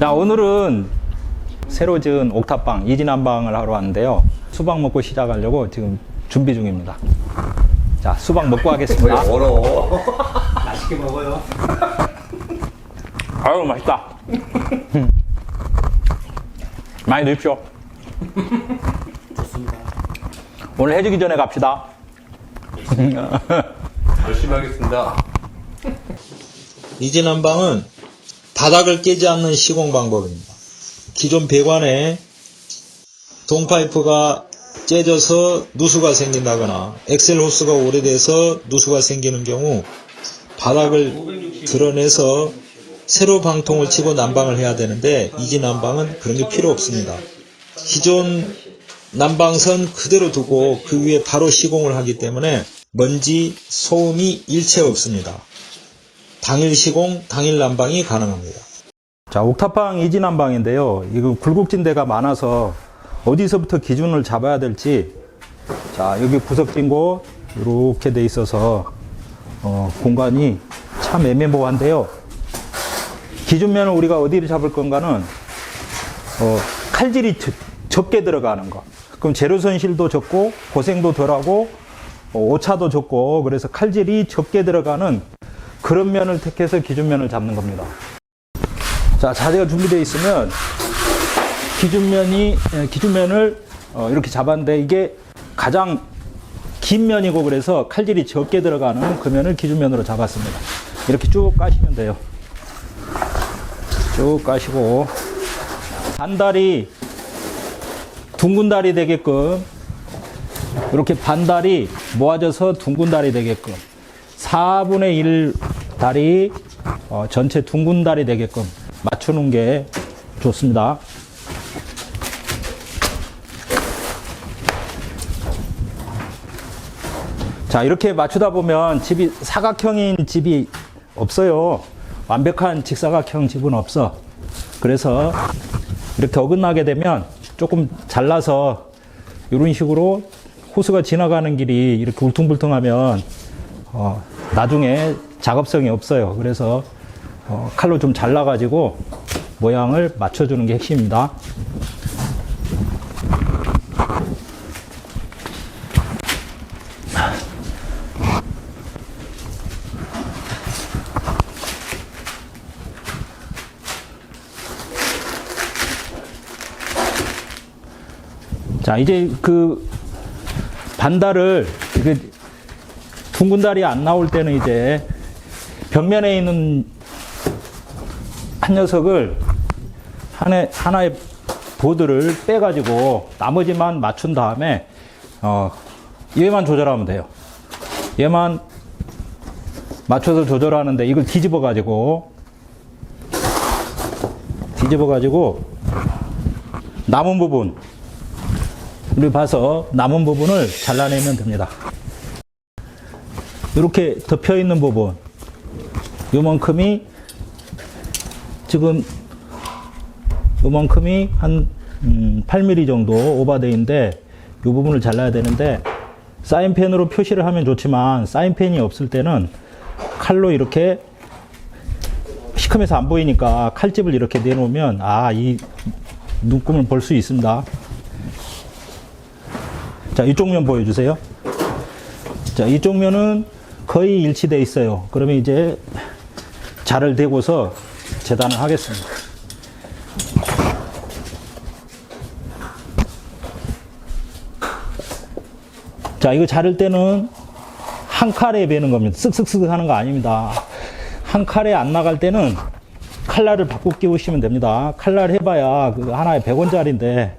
자 오늘은 새로 지은 옥탑방 이진한방을 하러 왔는데요. 수박 먹고 시작하려고 지금 준비 중입니다. 자 수박 먹고 하겠습니다. 어려워. 맛있게 먹어요. 아유 맛있다. 많이 드십시오. 좋습니다. 오늘 해지기 전에 갑시다. 열심히 하겠습니다. 이진한방은 바닥을 깨지 않는 시공 방법입니다. 기존 배관에 동파이프가 째져서 누수가 생긴다거나 엑셀 호스가 오래돼서 누수가 생기는 경우 바닥을 드러내서 새로 방통을 치고 난방을 해야 되는데 이진난방은 그런 게 필요 없습니다. 기존 난방선 그대로 두고 그 위에 바로 시공을 하기 때문에 먼지, 소음이 일체 없습니다. 당일 시공, 당일 난방이 가능합니다. 자, 옥탑방 이진한방인데요. 이거 굴곡진 데가 많아서 어디서부터 기준을 잡아야 될지 자, 여기 구석진 곳 이렇게 돼 있어서 어, 공간이 참 애매모호한데요. 기준면을 우리가 어디를 잡을 건가는 어, 칼질이 적- 적게 들어가는 거. 그럼 재료 손실도 적고 고생도 덜하고 어, 오차도 적고 그래서 칼질이 적게 들어가는 그런 면을 택해서 기준면을 잡는 겁니다. 자, 자재가 준비되어 있으면 기준면이 에, 기준면을 어, 이렇게 잡았는데 이게 가장 긴 면이고 그래서 칼질이 적게 들어가는 그 면을 기준면으로 잡았습니다. 이렇게 쭉 까시면 돼요. 쭉 까시고 반달이 둥근 달이 되게끔 이렇게 반달이 모아져서 둥근 달이 되게끔 4분의 1 달이 어, 전체 둥근 달이 되게끔 맞추는 게 좋습니다. 자, 이렇게 맞추다 보면 집이 사각형인 집이 없어요. 완벽한 직사각형 집은 없어. 그래서 이렇게 어긋나게 되면 조금 잘라서 이런 식으로 호수가 지나가는 길이 이렇게 울퉁불퉁하면 어, 나중에 작업성이 없어요. 그래서 어, 칼로 좀 잘라가지고 모양을 맞춰주는 게 핵심입니다. 자, 이제 그 반달을 둥근 달이 안 나올 때는 이제 벽면에 있는 한 녀석을 하나, 하나의 보드를 빼가지고 나머지만 맞춘 다음에 어, 얘만 조절하면 돼요. 얘만 맞춰서 조절하는데 이걸 뒤집어 가지고 뒤집어 가지고 남은 부분 우리 봐서 남은 부분을 잘라내면 됩니다. 이렇게 덮여 있는 부분 요만큼이 지금 요만큼이 한 음, 8mm 정도 오버데이인데 이 부분을 잘라야 되는데 사인펜으로 표시를 하면 좋지만 사인펜이 없을 때는 칼로 이렇게 시커매서 안 보이니까 칼집을 이렇게 내놓으면 아 이 눈금을 볼 수 있습니다. 자 이쪽 면 보여주세요. 자 이쪽 면은 거의 일치돼 있어요. 그러면 이제 자를 대고서 재단을 하겠습니다. 자, 이거 자를 때는 한 칼에 베는 겁니다. 쓱쓱쓱 하는 거 아닙니다. 한 칼에 안 나갈 때는 칼날을 바꿔 끼우시면 됩니다. 칼날 해봐야 그 하나에 100원짜리인데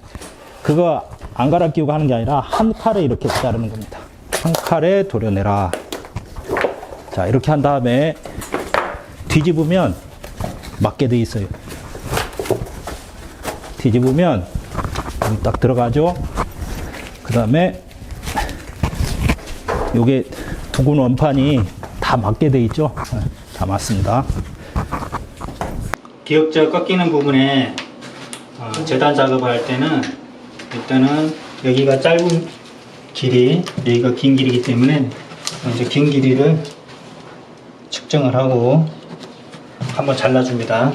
그거 안 갈아 끼우고 하는 게 아니라 한 칼에 이렇게 자르는 겁니다. 한 칼에 도려내라. 자, 이렇게 한 다음에 뒤집으면 맞게 돼 있어요. 뒤집으면 딱 들어가죠. 그 다음에 요게 두근 원판이 다 맞게 돼 있죠. 네, 다 맞습니다. 기역자 꺾이는 부분에 어, 재단 작업을 할 때는 일단은 여기가 짧은 길이 여기가 긴 길이기 때문에 먼저 긴 길이를 측정을 하고 한번 잘라줍니다.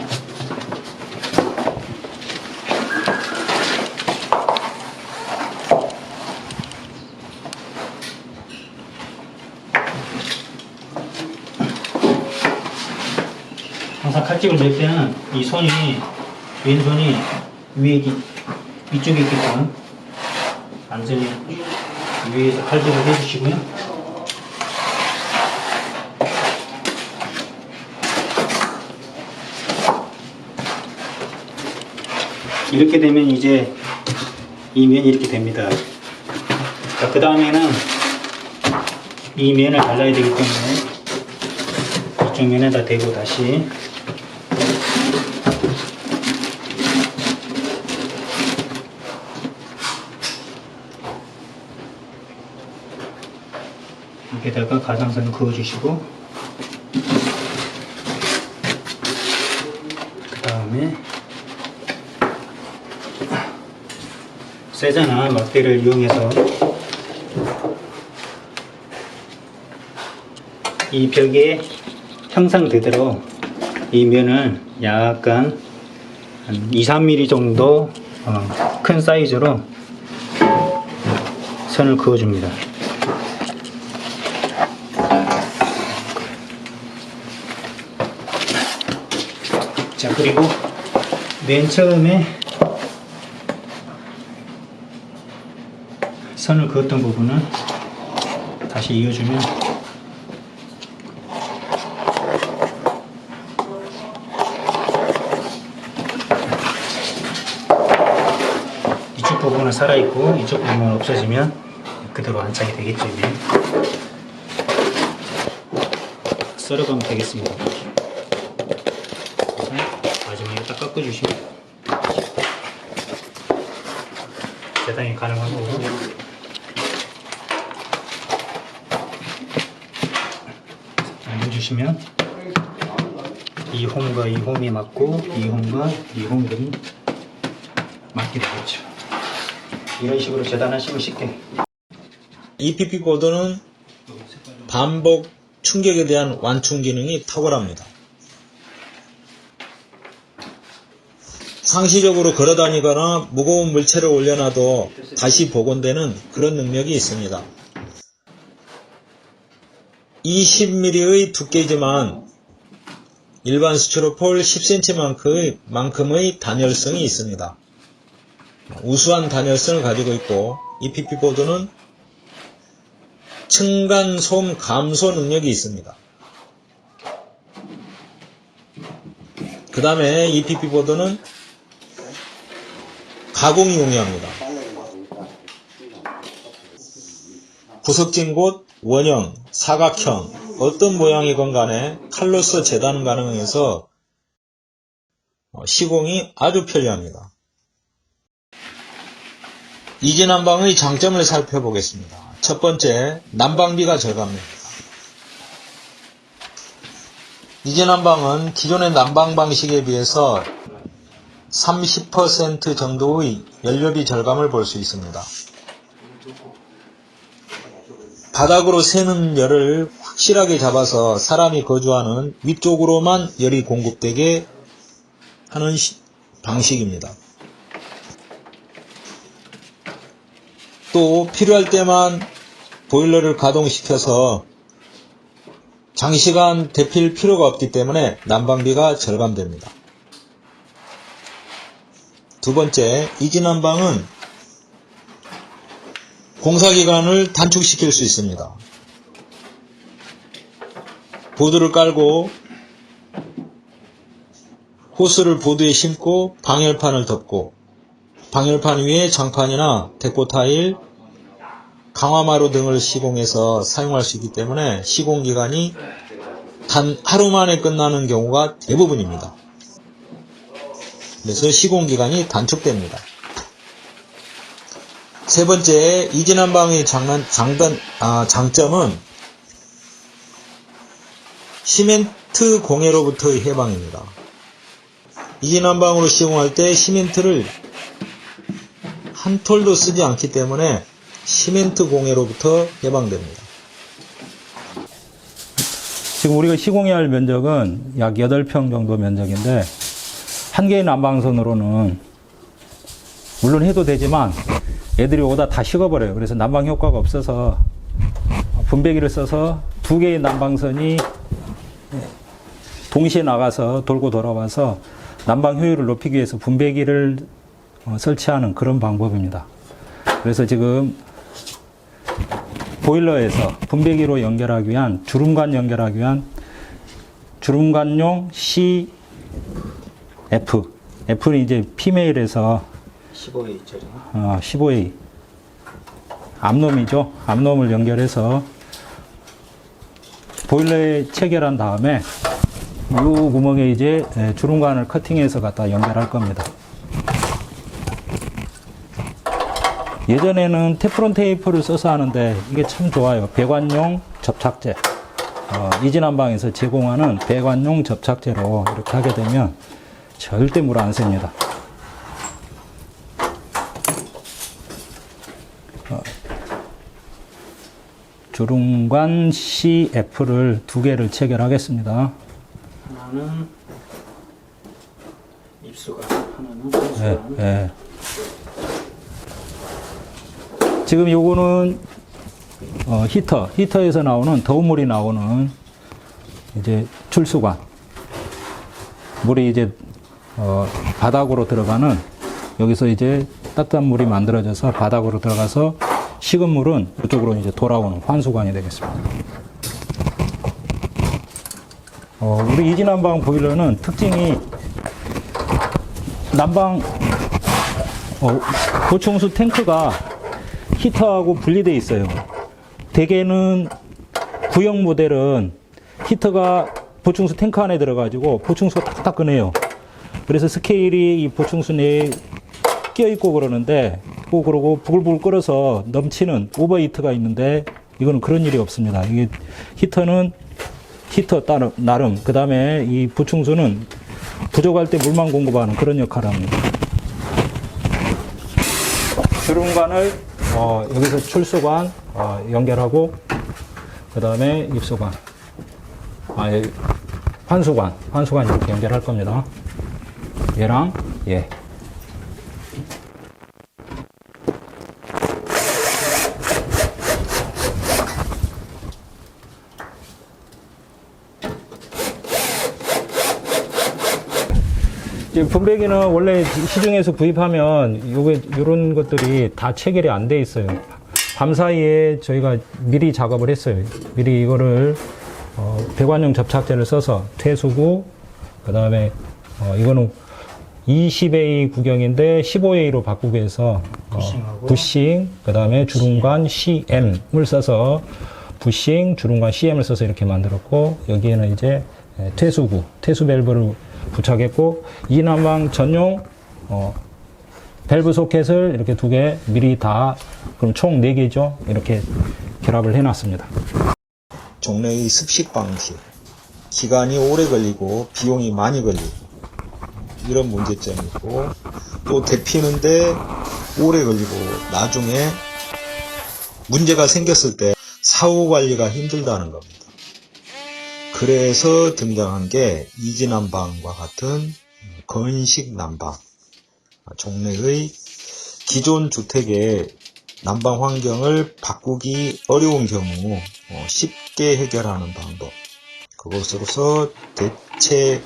항상 칼집을 낼 때는 이 손이 왼손이 위에 위쪽에 있게끔 안전히 위에서 칼집을 해주시고요. 이렇게 되면 이제 이 면이 이렇게 됩니다. 그 다음에는 이 면을 발라야 되기 때문에 이쪽 면에다 대고 다시 여기다가 가장선을 그어주시고 그 다음에 세자나 막대를 이용해서 이 벽에 형상되도록 이 면을 약간 한 2, 3mm 정도 어, 큰 사이즈로 선을 그어줍니다. 자 그리고 맨 처음에 선을 그었던 부분을 다시 이어주면 이쪽 부분은 살아있고 이쪽 부분은 없어지면 그대로 안착이 되겠죠 썰어가면 되겠습니다. 마지막에 딱 깎아주시면. 재단이 가능하고 해주시면 이 홈과 이 홈이 맞고 이 홈과 이 홈들이 맞게 되겠죠. 이런 식으로 재단하시면 쉽게 EPP 보드는 반복 충격에 대한 완충 기능이 탁월합니다. 상시적으로 걸어다니거나 무거운 물체를 올려놔도 다시 복원되는 그런 능력이 있습니다. 20mm의 두께이지만 일반 스티로폴 10cm만큼의 만큼의 단열성이 있습니다. 우수한 단열성을 가지고 있고 EPP 보드는 층간 소음 감소 능력이 있습니다. 그 다음에 EPP 보드는 가공이 용이합니다. 구석진 곳, 원형, 사각형, 어떤 모양이건 간에 칼로서 재단 가능해서 어, 시공이 아주 편리합니다. 이지 난방의 장점을 살펴보겠습니다. 첫 번째, 난방비가 절감됩니다. 이지 난방은 기존의 난방 방식에 비해서 30% 정도의 연료비 절감을 볼 수 있습니다. 바닥으로 새는 열을 확실하게 잡아서 사람이 거주하는 위쪽으로만 열이 공급되게 하는 시- 방식입니다. 또 필요할 때만 보일러를 가동시켜서 장시간 데필 필요가 없기 때문에 난방비가 절감됩니다. 두 번째, 이지난방은 공사기간을 단축시킬 수 있습니다. 보드를 깔고 호스를 보드에 심고 방열판을 덮고 방열판 위에 장판이나 데코 타일, 강화마루 등을 시공해서 사용할 수 있기 때문에 시공 기간이 단 하루 만에 끝나는 경우가 대부분입니다. 그래서 시공 기간이 단축됩니다. 세 번째, 이진한 방의 장난, 장단, 아, 장점은 시멘트 공해로부터의 해방입니다. 이진한 방으로 시공할 때 시멘트를 한 톨도 쓰지 않기 때문에 시멘트 공해로부터 해방됩니다. 지금 우리가 시공해야 할 면적은 약 8평 정도 면적인데 한 개의 난방선으로는 물론 해도 되지만 애들이 오다 다 식어버려요. 그래서 난방 효과가 없어서 분배기를 써서 두 개의 난방선이 동시에 나가서 돌고 돌아와서 난방 효율을 높이기 위해서 분배기를 어, 설치하는 그런 방법입니다. 그래서 지금 보일러에서 분배기로 연결하기 위한 주름관 연결하기 위한 주름관용 CF F는 이제 피메일에서 15A짜리. 어, 15A 암놈이죠. 암놈을 연결해서 보일러에 체결한 다음에 이 구멍에 이제 에, 주름관을 커팅해서 갖다 연결할 겁니다. 예전에는 테프론 테이프를 써서 하는데 이게 참 좋아요. 배관용 접착제. 어, 이진한방에서 제공하는 배관용 접착제로 이렇게 하게 되면 절대 물 안 셉니다. 주름관 CF를 두 개를 체결하겠습니다. 하나는 입수가, 하나는 예. 예. 지금 요거는 어, 히터, 히터에서 나오는 더운 물이 나오는 이제 출수관. 물이 이제 어, 바닥으로 들어가는 여기서 이제 따뜻한 물이 만들어져서 바닥으로 들어가서 식은 물은 이쪽으로 이제 돌아오는 환수관이 되겠습니다. 어, 우리 이지난방 보일러는 특징이 난방 어, 보충수 탱크가 히터하고 분리되어 있어요. 대개는 구형 모델은 히터가 보충수 탱크 안에 들어가지고 보충수가 탁탁 끄네요. 그래서 스케일이 이 보충수 내에 끼어 있고 그러는데 꼭 그러고 부글부글 끓어서 넘치는 오버히트가 있는데 이거는 그런 일이 없습니다. 이게 히터는 히터 따름 나름 그 다음에 이 보충수는 부족할 때 물만 공급하는 그런 역할을 합니다. 주름관을 어, 여기서 출수관 어, 연결하고 그 다음에 입수관 아, 예, 환수관 환수관 이렇게 연결할 겁니다. 얘랑 얘. 분배기는 원래 시중에서 구입하면 요게 요런 것들이 다 체결이 안 돼 있어요. 밤 사이에 저희가 미리 작업을 했어요. 미리 이거를 어, 배관용 접착제를 써서 퇴수구 그다음에 어, 이거는 20A 구경인데 15A로 바꾸기 위해서 어, 부싱하고. 부싱 그다음에 주름관 CM을 써서 부싱 주름관 CM을 써서 이렇게 만들었고 여기에는 이제 에, 퇴수구 퇴수 밸브를 부착했고 이난방 전용 어, 밸브 소켓을 이렇게 두 개 미리 다 그럼 총 네 개죠 이렇게 결합을 해놨습니다. 종래의 습식 방식, 기간이 오래 걸리고 비용이 많이 걸리고 이런 문제점이 있고 또 데피는데 오래 걸리고 나중에 문제가 생겼을 때 사후 관리가 힘들다는 겁니다. 그래서 등장한 게 이지난방과 같은 건식 난방, 종래의 기존 주택의 난방 환경을 바꾸기 어려운 경우 어, 쉽게 해결하는 방법 그것으로서 대체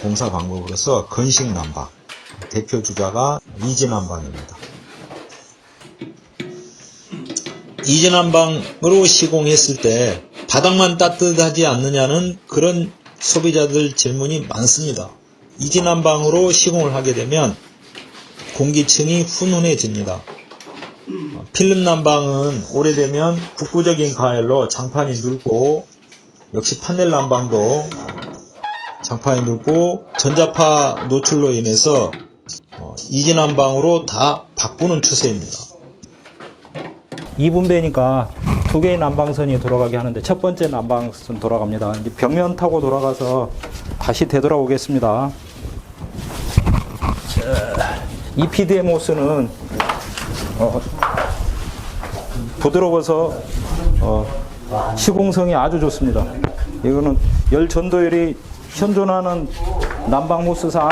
공사 방법으로서 건식 난방 대표 주자가 이지 난방입니다. 이지 난방으로 시공했을 때 바닥만 따뜻하지 않느냐는 그런 소비자들 질문이 많습니다. 이지 난방으로 시공을 하게 되면 공기층이 훈훈해집니다. 어, 필름 난방은 오래되면 국부적인 가열로 장판이 늙고 역시 파넬 난방도 장판이 늙고 전자파 노출로 인해서 어, 이지 난방으로 다 바꾸는 추세입니다. 2분배니까 두 개의 난방선이 돌아가게 하는데 첫 번째 난방선 돌아갑니다. 이제 벽면 타고 돌아가서 다시 되돌아오겠습니다. 이 PDM 호스는 어, 부드러워서 어, 시공성이 아주 좋습니다. 이거는 열 전도율이 현존하는 난방 호스상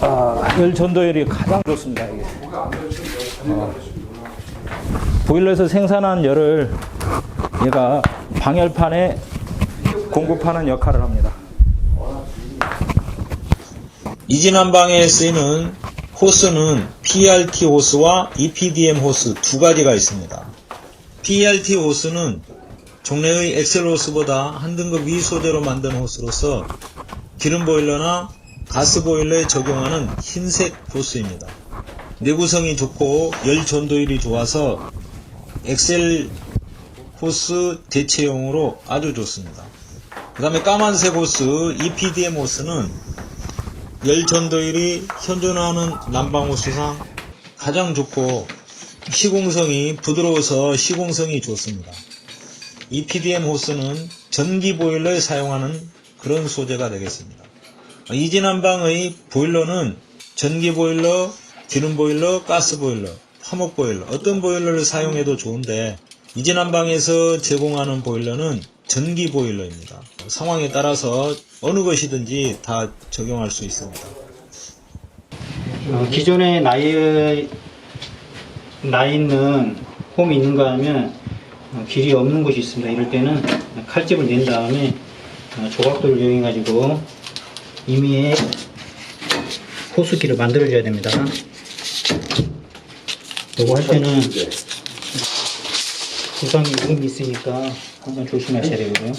아, 열 전도율이 가장 좋습니다. 이게. 보일러에서 생산한 열을 얘가 방열판에 공급하는 역할을 합니다. 이진한방에 쓰이는 호스는 PRT 호스와 EPDM 호스 두 가지가 있습니다. PRT 호스는 종래의 엑셀 호스보다 한 등급 위 소재로 만든 호스로서 기름 보일러나 가스 보일러에 적용하는 흰색 호스입니다. 내구성이 좋고 열 전도율이 좋아서 엑셀 호스 대체용으로 아주 좋습니다. 그 다음에 까만색 호스 EPDM 호스는 열 전도율이 현존하는 난방 호스상 가장 좋고 시공성이 부드러워서 시공성이 좋습니다. EPDM 호스는 전기 보일러에 사용하는 그런 소재가 되겠습니다. 이진한방의 보일러는 전기 보일러, 기름 보일러, 가스 보일러, 화목 보일러 어떤 보일러를 사용해도 좋은데 이진한방에서 제공하는 보일러는 전기 보일러입니다. 상황에 따라서 어느 것이든지 다 적용할 수 있습니다. 어, 기존에 나이 나 있는 홈이 있는가 하면 어, 길이 없는 곳이 있습니다. 이럴 때는 칼집을 낸 다음에 어, 조각도를 이용해 가지고 임의의 호스기를 만들어 줘야 됩니다. 요거 할 때는 구성이 이름이 있으니까 항상 조심하셔야 되고요.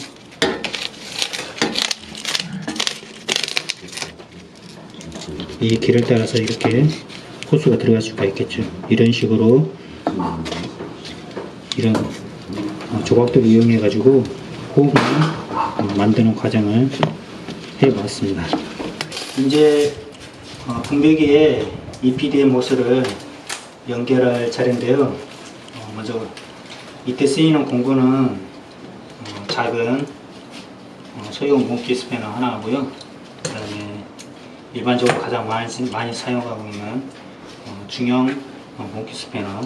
이 길을 따라서 이렇게 호스가 들어갈 수가 있겠죠. 이런 식으로 이런 어, 조각들을 이용해 가지고 홈을 만드는 과정을 해봤습니다. 이제 어, 분배기에 EPDM 호스를 연결할 차례인데요. 어, 먼저 이때 쓰이는 공구는 어, 작은 어, 소형 몽키 스패너 하나 하고요. 그다음에 일반적으로 가장 많이, 쓰- 많이 사용하고 있는 어, 중형 어, 몽키 스패너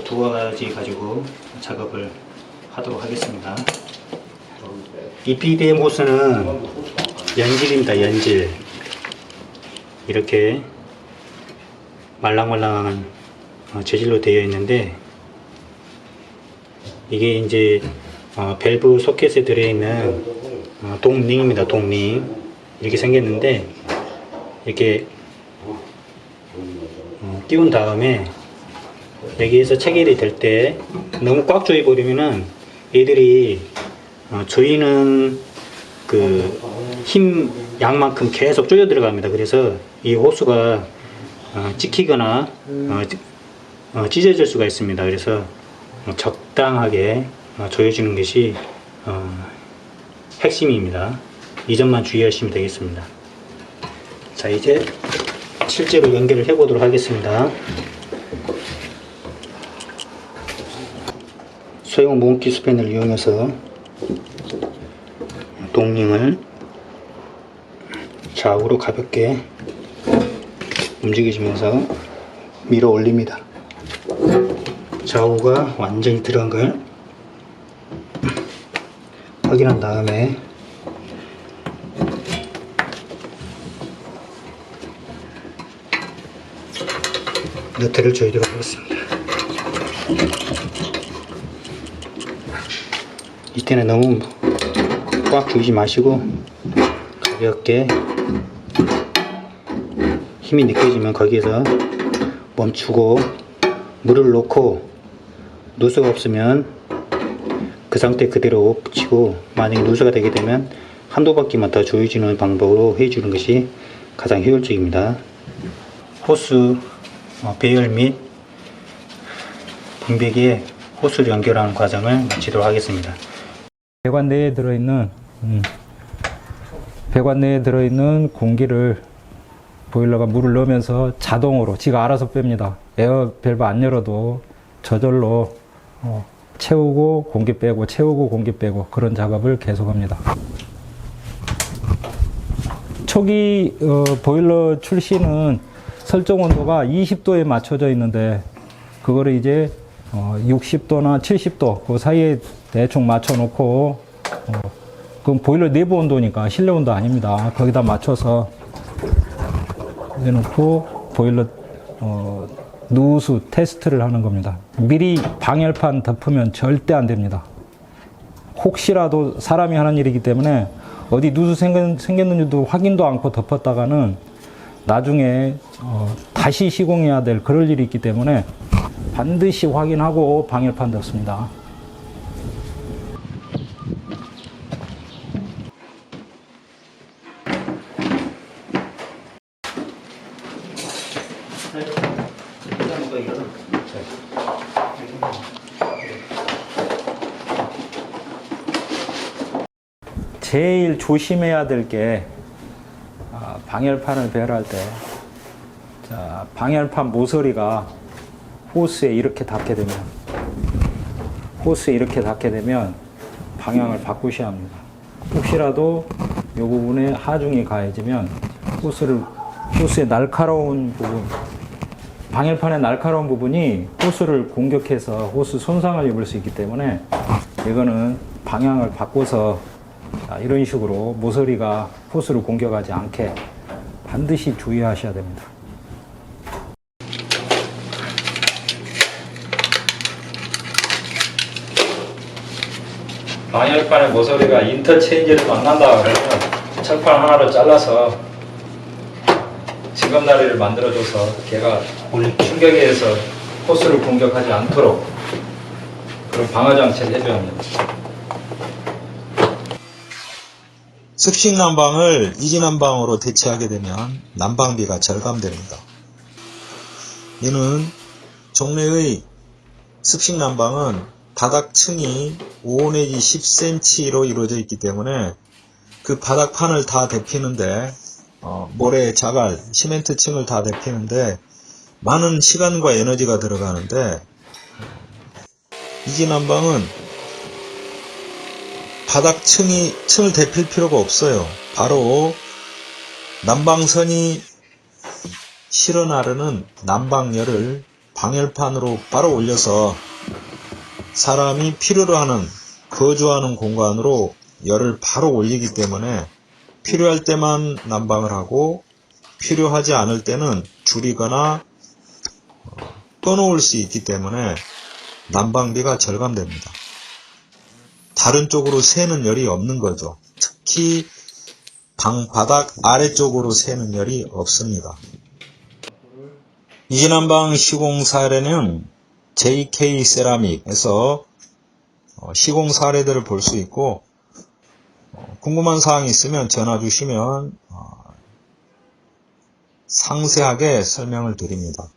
이두 가지 가지고 작업을 하도록 하겠습니다. EPDM 호스는 연질입니다. 연질 이렇게 말랑말랑한 어, 재질로 되어 있는데 이게 이제 어, 밸브 소켓에 들어있는 어, 동링입니다. 동링 이렇게 생겼는데 이렇게 어, 끼운 다음에 여기에서 체결이 될 때 너무 꽉 조여 버리면은 얘들이 어, 조이는 그 힘 양만큼 계속 조여 들어갑니다. 그래서 이 호스가 어, 찍히거나 어, 찌- 어, 찢어질 수가 있습니다. 그래서 어, 적당하게 어, 조여주는 것이 어, 핵심입니다. 이 점만 주의하시면 되겠습니다. 자, 이제 실제로 연결을 해 보도록 하겠습니다. 소형 몽키 스팬을 이용해서 동링을 좌우로 가볍게 움직여주면서 밀어 올립니다. 좌우가 완전히 들어간 걸 확인한 다음에 너트를 조이도록 하겠습니다. 이때는 너무 꽉 조이지 마시고 가볍게 힘이 느껴지면 거기에서 멈추고 물을 넣고 누수가 없으면 그 상태 그대로 붙이고 만약에 누수가 되게 되면 한두 바퀴만 더 조여주는 방법으로 해주는 것이 가장 효율적입니다. 호스 어, 배열 및 분배기에 호스를 연결하는 과정을 마치도록 하겠습니다. 배관 내에 들어있는 음, 배관 내에 들어있는 공기를 보일러가 물을 넣으면서 자동으로 지가 알아서 뺍니다. 에어 밸브 안 열어도 저절로 어, 채우고 공기 빼고 채우고 공기 빼고 그런 작업을 계속합니다. 초기 어, 보일러 출시는 설정 온도가 20도에 맞춰져 있는데 그거를 이제 어, 60도나 70도 그 사이에 대충 맞춰 놓고 어, 그건 보일러 내부 온도니까 실내 온도 아닙니다. 거기다 맞춰서 해놓고 보일러 어, 누수 테스트를 하는 겁니다. 미리 방열판 덮으면 절대 안 됩니다. 혹시라도 사람이 하는 일이기 때문에 어디 누수 생겼, 생겼는지도 확인도 않고 덮었다가는 나중에 어, 다시 시공해야 될 그럴 일이 있기 때문에 반드시 확인하고 방열판 덮습니다. 제일 조심해야 될게 아, 방열판을 배열할 때 자, 방열판 모서리가 호스에 이렇게 닿게 되면 호스에 이렇게 닿게 되면 방향을 바꾸셔야 합니다. 혹시라도 이 부분에 하중이 가해지면 호스를 호스의 날카로운 부분 방열판의 날카로운 부분이 호스를 공격해서 호스 손상을 입을 수 있기 때문에 이거는 방향을 바꿔서 자, 이런 식으로 모서리가 호스를 공격하지 않게 반드시 주의하셔야 됩니다. 방열판의 모서리가 인터체인지를 만난다 그러면 철판 하나를 잘라서 지검다리를 만들어줘서 걔가 충격에 의해서 호스를 공격하지 않도록 그런 방어 장치를 해줘야 합니다. 습식 난방을 이지 난방으로 대체하게 되면 난방비가 절감됩니다. 이는 종래의 습식 난방은 바닥층이 5 내지 10cm로 이루어져 있기 때문에 그 바닥판을 다 데피는데 어, 모래, 자갈, 시멘트 층을 다 데피는데 많은 시간과 에너지가 들어가는데 이지 난방은 바닥층이 층을 데필 필요가 없어요. 바로 난방선이 실어 나르는 난방열을 방열판으로 바로 올려서 사람이 필요로 하는 거주하는 공간으로 열을 바로 올리기 때문에 필요할 때만 난방을 하고 필요하지 않을 때는 줄이거나 어, 꺼놓을 수 있기 때문에 난방비가 절감됩니다. 다른 쪽으로 새는 열이 없는 거죠. 특히 방 바닥 아래쪽으로 새는 열이 없습니다. 이진한방 시공 사례는 JK 세라믹에서 어, 시공 사례들을 볼 수 있고 어, 궁금한 사항이 있으면 전화 주시면 어, 상세하게 설명을 드립니다.